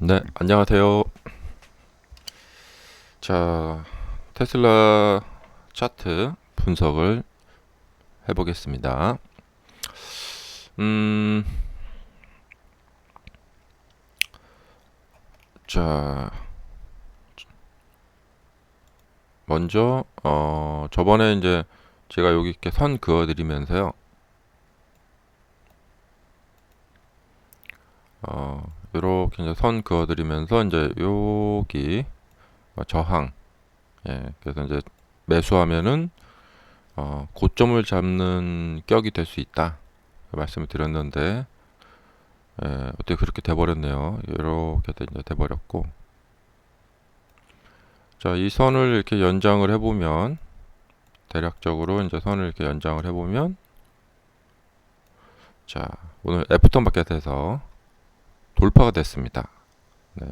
네, 안녕하세요. 자, 테슬라 차트 분석을 해보겠습니다. 음, 자, 먼저, 어, 저번에 이제 제가 여기 이렇게 선 그어드리면서요. 어, 요렇게 이제 선 그어드리면서 이제 여기 어, 저항. 예 그래서 이제 매수하면은 어, 고점을 잡는 격이 될 수 있다. 그 말씀을 드렸는데 예, 어떻게 그렇게 돼버렸네요. 이렇게 돼- 이제 돼버렸고. 자이 선을 이렇게 연장을 해보면 대략적으로 이제 선을 이렇게 연장을 해보면 자 오늘 애프터 마켓에서 돌파가 됐습니다. 네.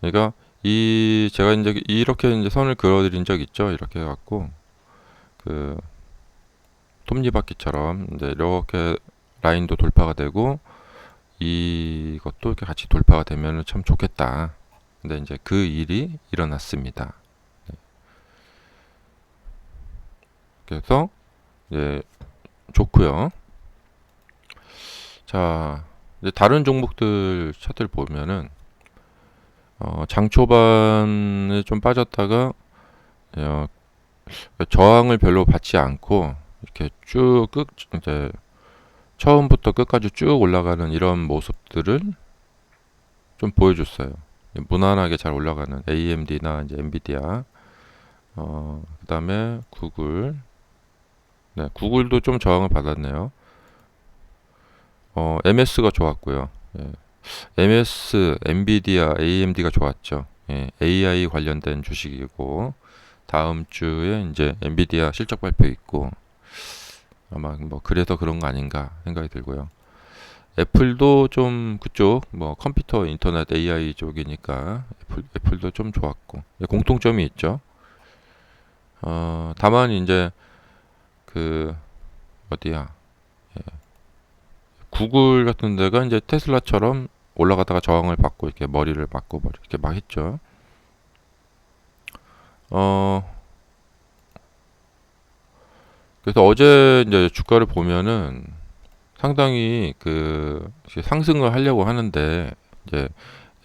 그러니까 이 제가 이제 이렇게 이제 선을 그어드린 적 있죠. 이렇게 해갖고 그 톱니바퀴처럼 이제 이렇게 라인도 돌파가 되고 이것도 이렇게 같이 돌파가 되면 참 좋겠다. 근데 이제 그 일이 일어났습니다. 네. 그래서 이제 좋고요. 자, 이제 다른 종목들 차트를 보면은 어, 장 초반에 좀 빠졌다가 어, 저항을 별로 받지 않고 이렇게 쭉 끝, 이제 처음부터 끝까지 쭉 올라가는 이런 모습들을 좀 보여줬어요. 무난하게 잘 올라가는 AMD나 이제 엔비디아, 어, 그 다음에 구글, 네, 구글도 좀 저항을 받았네요. 어, MS가 좋았고요. 예. MS, 엔비디아, AMD가 좋았죠. 예, AI 관련된 주식이고 다음 주에 이제 엔비디아 실적 발표 있고 아마 뭐 그래서 그런 거 아닌가 생각이 들고요. 애플도 좀 그쪽 뭐 컴퓨터 인터넷 AI 쪽이니까 애플, 애플도 좀 좋았고 예, 공통점이 있죠. 어, 다만 이제 그 어디야 구글 같은 데가 이제 테슬라처럼 올라가다가 저항을 받고 이렇게 머리를 맞고 뭐 이렇게 막 했죠. 어 그래서 어제 이제 주가를 보면은 상당히 그 상승을 하려고 하는데 이제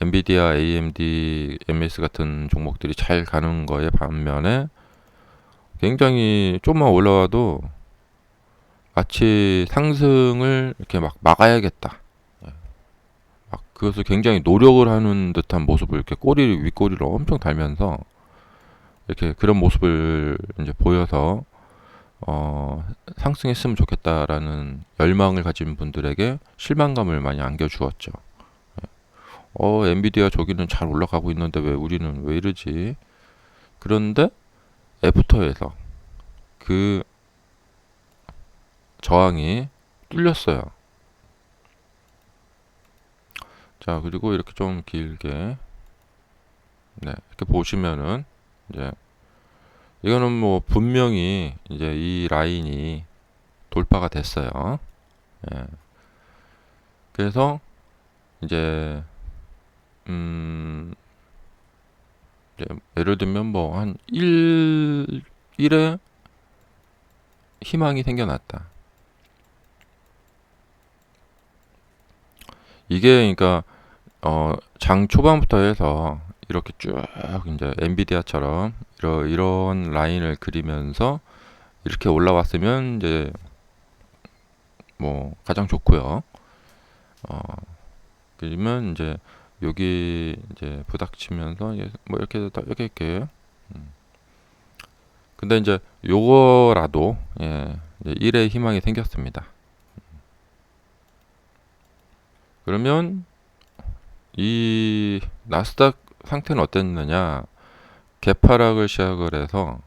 엔비디아, AMD, MS 같은 종목들이 잘 가는 거에 반면에 굉장히 좀만 올라와도 마치 상승을 이렇게 막 막아야겠다. 예. 막 그것을 굉장히 노력을 하는 듯한 모습을 이렇게 꼬리를 윗꼬리를 엄청 달면서 이렇게 그런 모습을 이제 보여서 어 상승했으면 좋겠다라는 열망을 가진 분들에게 실망감을 많이 안겨주었죠. 예. 어 엔비디아 저기는 잘 올라가고 있는데 왜 우리는 왜 이러지? 그런데 애프터에서 그 저항이 뚫렸어요. 자, 그리고 이렇게 좀 길게 네, 이렇게 보시면은 이제 이거는 뭐 분명히 이제 이 라인이 돌파가 됐어요. 예. 그래서 이제 음 이제 예를 들면 뭐 한 1, 1에 희망이 생겨났다. 이게 그러니까 어, 장 초반부터 해서 이렇게 쭉 이제 엔비디아처럼 이런 이런 라인을 그리면서 이렇게 올라왔으면 이제 뭐 가장 좋고요. 어, 그러면 이제 여기 이제 부닥치면서 뭐 이렇게 다 이렇게 이렇게 음. 근데 이제 요거라도 예, 이제 1의 희망이 생겼습니다. 그러면 이 나스닥 상태는 어땠느냐? 개파락을 시작을 해서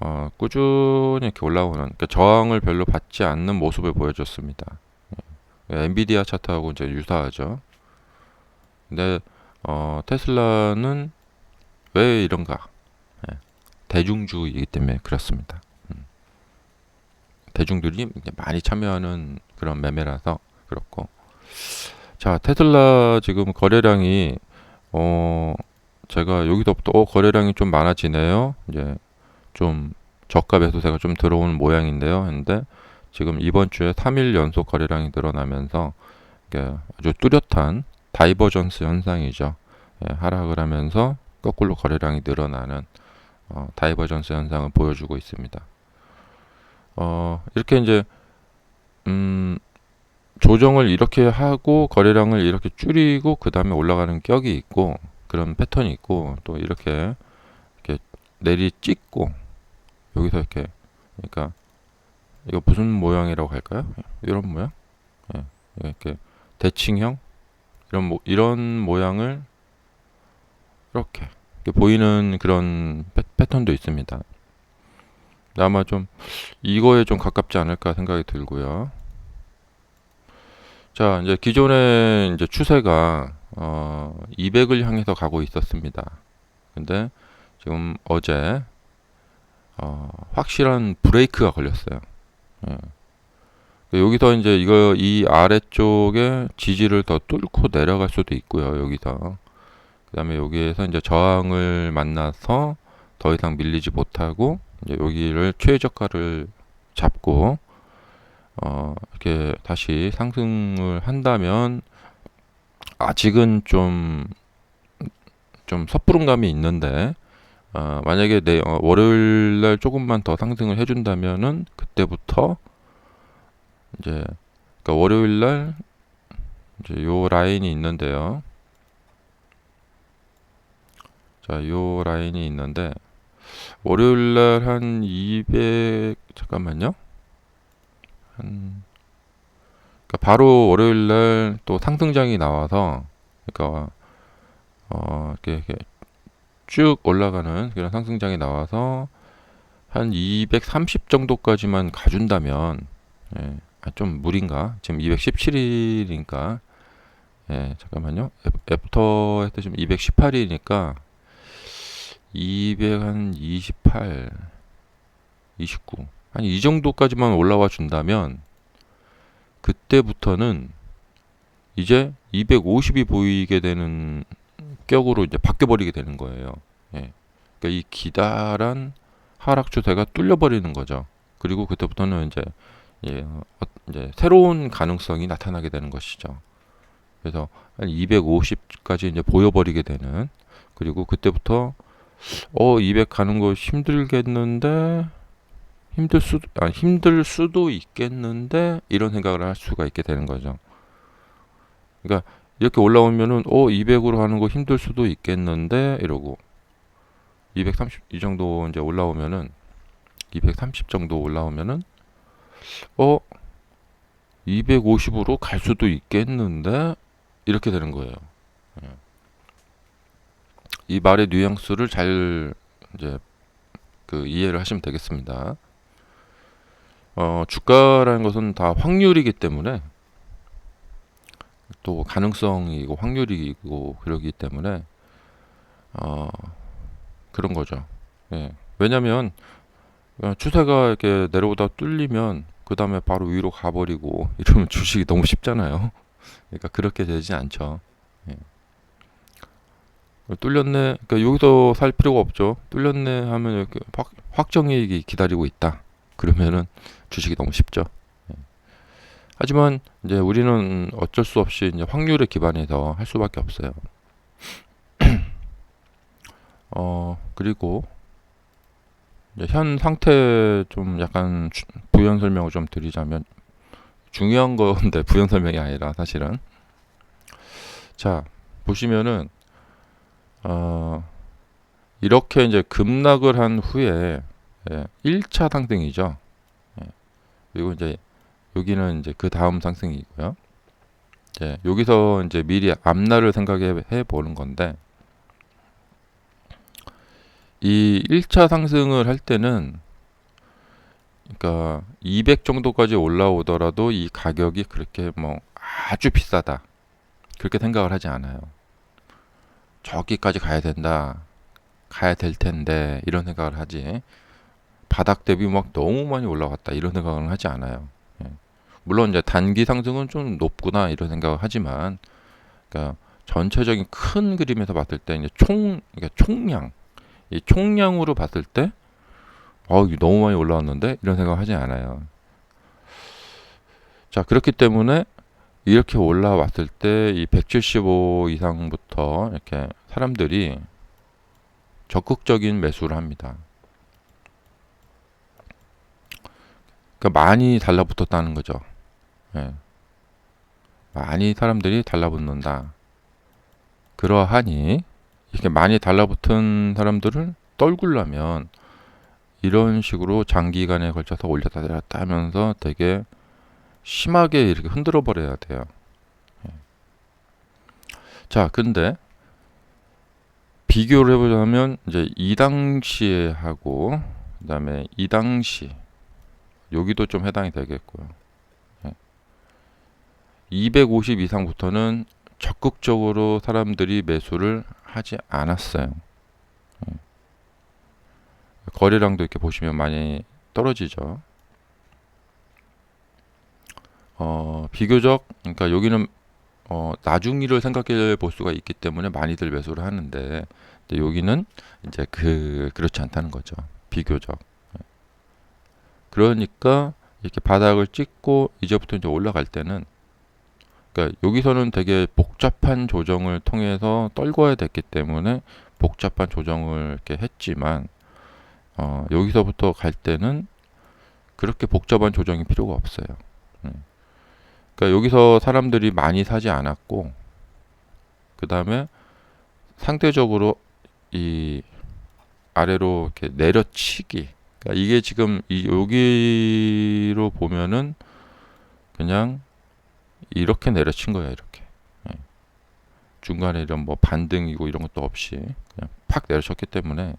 어, 꾸준히 이렇게 올라오는 그러니까 저항을 별로 받지 않는 모습을 보여줬습니다. 예. 엔비디아 차트하고 이제 유사하죠. 근데 어, 테슬라는 왜 이런가? 예. 대중주이기 때문에 그렇습니다. 음. 대중들이 많이 참여하는 그런 매매라서 그렇고 자, 테슬라 지금 거래량이 어 제가 여기서부터 어, 거래량이 좀 많아지네요. 이제 좀 저가 매수세가 좀 들어오는 모양인데요. 근데 지금 이번 주에 3일 연속 거래량이 늘어나면서 이게 아주 뚜렷한 다이버전스 현상이죠. 예, 하락을 하면서 거꾸로 거래량이 늘어나는 어, 다이버전스 현상을 보여주고 있습니다. 어, 이렇게 이제 음, 조정을 이렇게 하고 거래량을 이렇게 줄이고 그 다음에 올라가는 격이 있고 그런 패턴이 있고 또 이렇게 이렇게 내리 찍고 여기서 이렇게 그러니까 이거 무슨 모양이라고 할까요? 이런 모양? 예, 이렇게 대칭형 이런 모, 이런 모양을 이렇게, 이렇게 보이는 그런 패, 패턴도 있습니다. 아마 좀 이거에 좀 가깝지 않을까 생각이 들고요. 자, 이제 기존의 이제 추세가 어 200을 향해서 가고 있었습니다. 근데 지금 어제 어 확실한 브레이크가 걸렸어요. 예. 여기서 이제 이거 이 아래쪽에 지지를 더 뚫고 내려갈 수도 있고요. 여기서 그 다음에 여기에서 이제 저항을 만나서 더 이상 밀리지 못하고 이제 여기를 최저가를 잡고 어 이렇게 다시 상승을 한다면 아직은 좀 좀 섣부른 감이 있는데 어, 만약에 내 어, 월요일 날 조금만 더 상승을 해준다면은 그때부터 이제 그러니까 월요일 날 이제 요 라인이 있는데요. 자, 요 라인이 있는데 월요일 날 한 200 잠깐만요. 한 그러니까 바로 월요일 날 또 상승장이 나와서 그러니까 어 이렇게, 이렇게 쭉 올라가는 그런 상승장이 나와서 한 230 정도까지만 가준다면 예, 아, 좀 무리인가? 지금 217일이니까 예, 잠깐만요. 애프터 했을 때 지금 218일이니까 228, 29. 한 이 정도까지만 올라와 준다면 그때부터는 이제 250이 보이게 되는 격으로 이제 바뀌어 버리게 되는 거예요. 예. 그러니까 이 기다란 하락 추세가 뚫려 버리는 거죠. 그리고 그때부터는 이제 예, 어, 이제 새로운 가능성이 나타나게 되는 것이죠. 그래서 한 250까지 이제 보여버리게 되는 그리고 그때부터 어, 200 가는 거 힘들겠는데 힘들 수도 아, 힘들 수도 있겠는데 이런 생각을 할 수가 있게 되는 거죠. 그러니까 이렇게 올라오면은 어, 200으로 하는 거 힘들 수도 있겠는데 이러고 230 이 정도 이제 올라오면은 230 정도 올라오면은 어 250으로 갈 수도 있겠는데 이렇게 되는 거예요. 예. 이 말의 뉘앙스를 잘 이제 그 이해를 하시면 되겠습니다. 어, 주가라는 것은 다 확률이기 때문에 또 가능성이고 확률이고 그러기 때문에 어, 그런 거죠. 예. 왜냐하면 어, 추세가 이렇게 내려오다 뚫리면 그 다음에 바로 위로 가버리고 이러면 주식이 너무 쉽잖아요. 그러니까 그렇게 되지 않죠. 예. 뚫렸네. 그러니까 여기서 살 필요가 없죠. 뚫렸네 하면 이렇게 확, 확정이익이 기다리고 있다. 그러면은 주식이 너무 쉽죠. 예. 하지만 이제 우리는 어쩔 수 없이 이제 확률에 기반해서 할 수밖에 없어요. 어 그리고 현 상태 좀 약간 부연 설명을 좀 드리자면 중요한 건데 부연 설명이 아니라 사실은 자 보시면은 어 이렇게 이제 급락을 한 후에 예, 1차 상승이죠. 예, 그리고 이제 여기는 이제 그 다음 상승이고요. 이제 여기서 이제 미리 앞날을 생각해 보는 건데 이 1차 상승을 할 때는 그러니까 200 정도까지 올라오더라도 이 가격이 그렇게 뭐 아주 비싸다. 그렇게 생각을 하지 않아요. 저기까지 가야 된다. 가야 될 텐데 이런 생각을 하지. 바닥 대비 막 너무 많이 올라갔다 이런 생각을 하지 않아요. 예. 물론 이제 단기 상승은 좀 높구나 이런 생각을 하지만 그러니까 전체적인 큰 그림에서 봤을 때 이제 총 그러니까 총량 이 총량으로 봤을 때 어, 너무 많이 올라왔는데 이런 생각 하지 않아요. 자, 그렇기 때문에 이렇게 올라왔을 때 이 175 이상부터 이렇게 사람들이 적극적인 매수를 합니다. 그러니까 많이 달라붙었다는 거죠. 예. 많이 사람들이 달라붙는다. 그러하니 이렇게 많이 달라붙은 사람들을 떨굴려면 이런 식으로 장기간에 걸쳐서 올렸다 내렸다 하면서 되게 심하게 이렇게 흔들어 버려야 돼요. 예. 자, 근데 비교를 해보자면 이제 이 당시에 하고 그다음에 이 당시 여기도 좀 해당이 되겠고요. 250 이상부터는 적극적으로 사람들이 매수를 하지 않았어요. 예. 거래량도 이렇게 보시면 많이 떨어지죠. 어, 비교적 그러니까 여기는 어, 나중일을 생각해 볼 수가 있기 때문에 많이들 매수를 하는데 여기는 이제 그 그렇지 않다는 거죠. 비교적. 예. 그러니까 이렇게 바닥을 찍고 이제부터 이제 올라갈 때는 그러니까 여기서는 되게 복잡한 조정을 통해서 떨궈야 됐기 때문에 복잡한 조정을 이렇게 했지만 어, 여기서부터 갈 때는 그렇게 복잡한 조정이 필요가 없어요. 음. 그러니까 여기서 사람들이 많이 사지 않았고 그 다음에 상대적으로 이 아래로 이렇게 내려치기. 그러니까 이게 지금 이 여기로 보면은 그냥 이렇게 내려친 거예요. 이렇게 예. 중간에 이런 뭐 반등이고 이런 것도 없이 그냥 팍 내려쳤기 때문에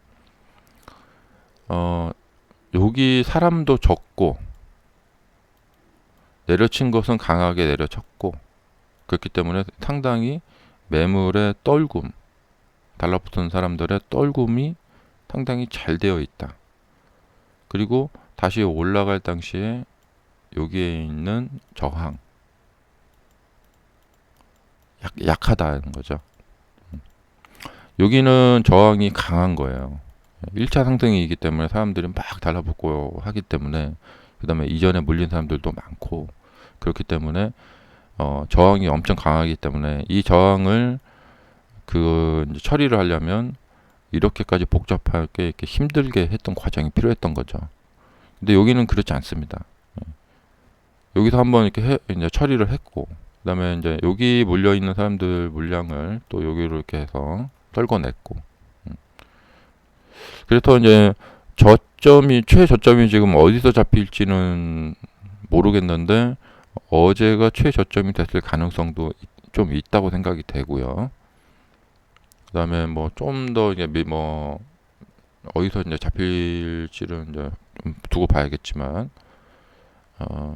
어 여기 사람도 적고 내려친 것은 강하게 내려쳤고 그렇기 때문에 상당히 매물의 떨굼 달라붙은 사람들의 떨굼이 상당히 잘 되어 있다. 그리고 다시 올라갈 당시에 여기에 있는 저항 약, 약하다는 거죠. 여기는 저항이 강한 거예요. 1차 상승이기 때문에 사람들이 막 달라붙고 하기 때문에 그 다음에 이전에 물린 사람들도 많고 그렇기 때문에 어, 저항이 엄청 강하기 때문에 이 저항을 그 처리를 하려면 이렇게까지 복잡하게 이렇게 힘들게 했던 과정이 필요했던 거죠. 근데 여기는 그렇지 않습니다. 예. 여기서 한번 이렇게 해, 이제 처리를 했고 그다음에 이제 여기 몰려 있는 사람들 물량을 또 여기로 이렇게 해서 떨궈냈고 음. 그래서 이제 저점이 최저점이 지금 어디서 잡힐지는 모르겠는데 어제가 최저점이 됐을 가능성도 좀 있다고 생각이 되고요. 그다음에 뭐 좀 더 이제 뭐 어디서 이제 잡힐지는 이제 좀 두고 봐야겠지만 어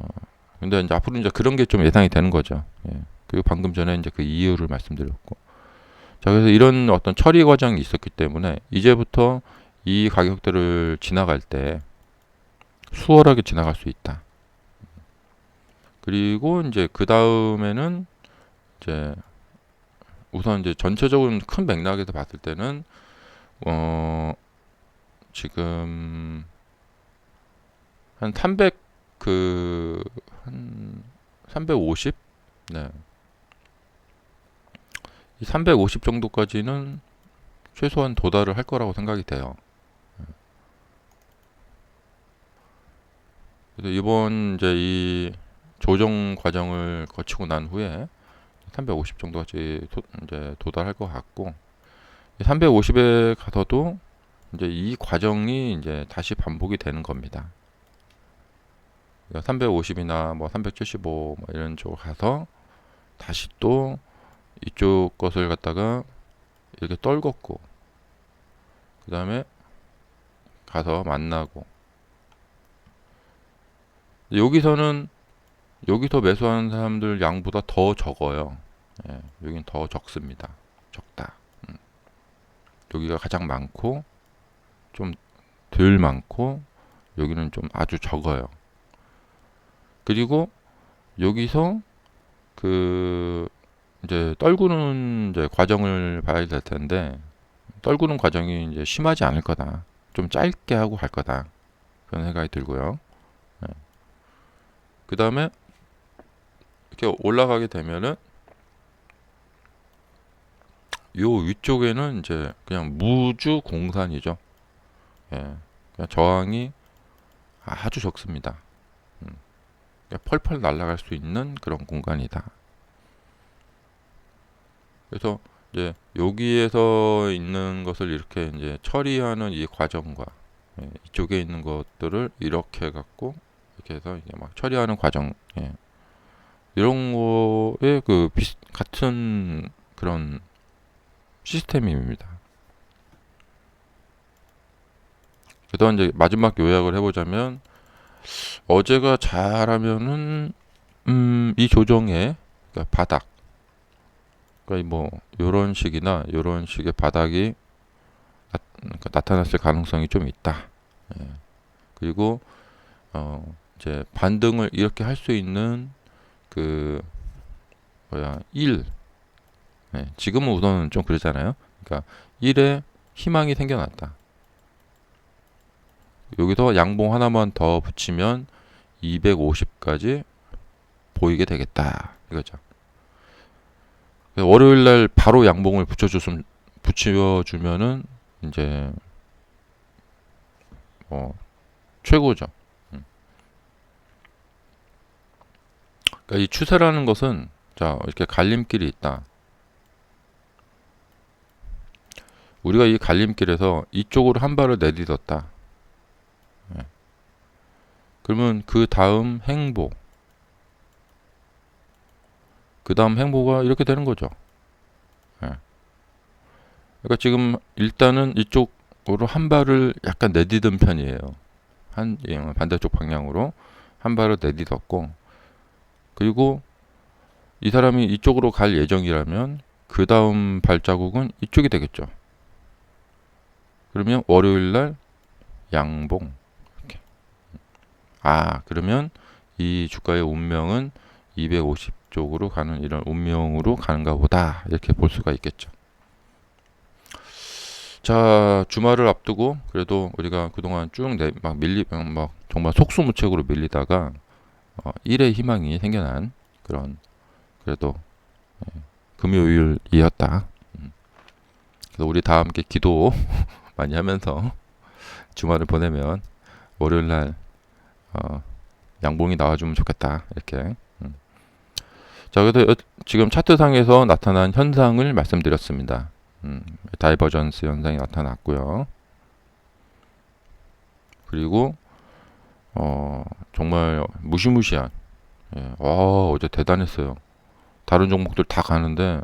근데 이제 앞으로 이제 그런 게 좀 예상이 되는 거죠. 예. 그리고 방금 전에 이제 그 이유를 말씀드렸고. 자, 그래서 이런 어떤 처리 과정이 있었기 때문에 이제부터 이 가격들을 지나갈 때 수월하게 지나갈 수 있다. 그리고 이제 그 다음에는 이제 우선 이제 전체적으로 큰 맥락에서 봤을 때는 어 지금 한 300 그, 한, 350? 네. 이 350 정도까지는 최소한 도달을 할 거라고 생각이 돼요. 네. 그래서 이번 이제 이 조정 과정을 거치고 난 후에 350 정도까지 도, 이제 도달할 것 같고 350에 가서도 이제 이 과정이 이제 다시 반복이 되는 겁니다. 350이나 뭐 375 뭐 이런 쪽 가서 다시 또 이쪽 것을 갖다가 이렇게 떨궜고 그 다음에 가서 만나고 여기서는 여기서 매수하는 사람들 양보다 더 적어요. 예, 여긴 더 적습니다. 적다. 음. 여기가 가장 많고 좀 덜 많고 여기는 좀 아주 적어요. 그리고 여기서 그 이제 떨구는 이제 과정을 봐야 될 텐데 떨구는 과정이 이제 심하지 않을 거다. 좀 짧게 하고 갈 거다. 그런 생각이 들고요. 그 다음에 이렇게 올라가게 되면은 요 위쪽에는 이제 그냥 무주 공산이죠. 예, 그냥 저항이 아주 적습니다. 음, 그냥 펄펄 날아갈 수 있는 그런 공간이다. 그래서 이제 여기에서 있는 것을 이렇게 이제 처리하는 이 과정과 예, 이쪽에 있는 것들을 이렇게 갖고 이렇게 해서 이제 막 처리하는 과정 예. 이런 거에 그 비슷 같은 그런 시스템입니다. 그다음 이제 마지막 요약을 해보자면 어제가 잘하면은 음, 이 조정의 그러니까 바닥 그러니까 뭐 요런 식이나 요런 식의 바닥이 나, 그러니까 나타났을 가능성이 좀 있다. 예. 그리고 어 이제 반등을 이렇게 할 수 있는 그 뭐야 1 예, 지금은 우선은 좀 그러잖아요. 그러니까 1에 희망이 생겨났다. 여기서 양봉 하나만 더 붙이면 250까지 보이게 되겠다. 이거죠. 그래서 월요일 날 바로 양봉을 붙여줬으면 붙여주면은 이제 뭐 최고죠. 그러니까 이 추세라는 것은 자 이렇게 갈림길이 있다. 우리가 이 갈림길에서 이쪽으로 한 발을 내딛었다. 예. 그러면 그 다음 행보, 그 다음 행보가 이렇게 되는 거죠. 예. 그러니까 지금 일단은 이쪽으로 한 발을 약간 내딛은 편이에요. 한 예, 반대쪽 방향으로 한 발을 내딛었고, 그리고 이 사람이 이쪽으로 갈 예정이라면 그 다음 발자국은 이쪽이 되겠죠. 그러면 월요일 날 양봉 이렇게. 아 그러면 이 주가의 운명은 250 쪽으로 가는 이런 운명으로 가는가 보다 이렇게 볼 수가 있겠죠. 자 주말을 앞두고 그래도 우리가 그동안 쭉막 밀리 막 정말 속수무책으로 밀리다가 어, 일의 희망이 생겨난 그런 그래도 예, 금요일이었다. 음. 그래서 우리 다 함께 기도 많이 하면서 주말을 보내면 월요일 날 어, 양봉이 나와주면 좋겠다 이렇게. 음. 자 그래서 지금 차트상에서 나타난 현상을 말씀드렸습니다. 음, 다이버전스 현상이 나타났고요. 그리고 어, 정말 무시무시한 예, 와 어제 대단했어요. 다른 종목들 다 가는데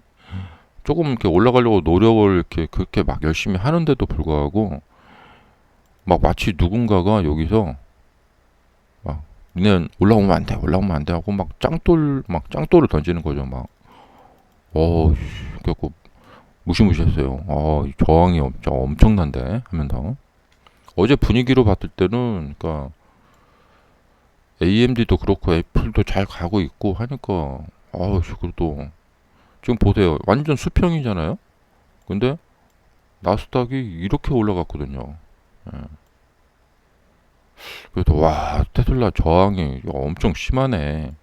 조금 이렇게 올라가려고 노력을 이렇게 그렇게 막 열심히 하는데도 불구하고 막 마치 누군가가 여기서 막 니네 올라오면 안 돼, 올라오면 안 돼 하고 막 짱돌 막 짱돌을 던지는 거죠, 막. 어, 그래갖고 무시무시했어요. 어, 저항이 엄청 엄청난데 하면서 어제 분위기로 봤을 때는 그러니까 AMD도 그렇고 애플도 잘 가고 있고 하니까 아우 그래도 지금 보세요. 완전 수평이잖아요? 근데 나스닥이 이렇게 올라갔거든요. 예. 그래서 와 테슬라 저항이 엄청 심하네.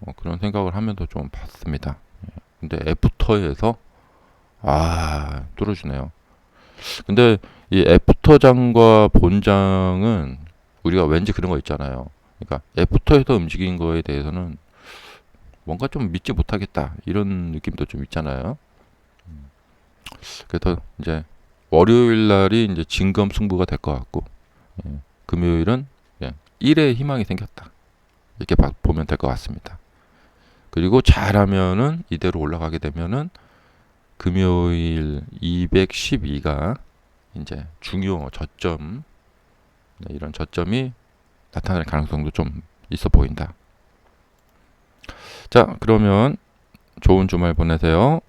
어, 그런 생각을 하면서 좀 봤습니다. 예. 근데 애프터에서 아 뚫어주네요. 근데 이 애프터장과 본장은 우리가 왠지 그런 거 있잖아요 그러니까 애프터에서 움직인 거에 대해서는 뭔가 좀 믿지 못하겠다 이런 느낌도 좀 있잖아요. 음. 그래서 이제 월요일 날이 이제 진검 승부가 될 것 같고 예, 금요일은 그냥 일의 희망이 생겼다 이렇게 봐, 보면 될 것 같습니다. 그리고 잘하면은 이대로 올라가게 되면은 금요일 212가 이제 중요 저점 네, 이런 저점이 나타날 가능성도 좀 있어 보인다. 자, 그러면 좋은 주말 보내세요.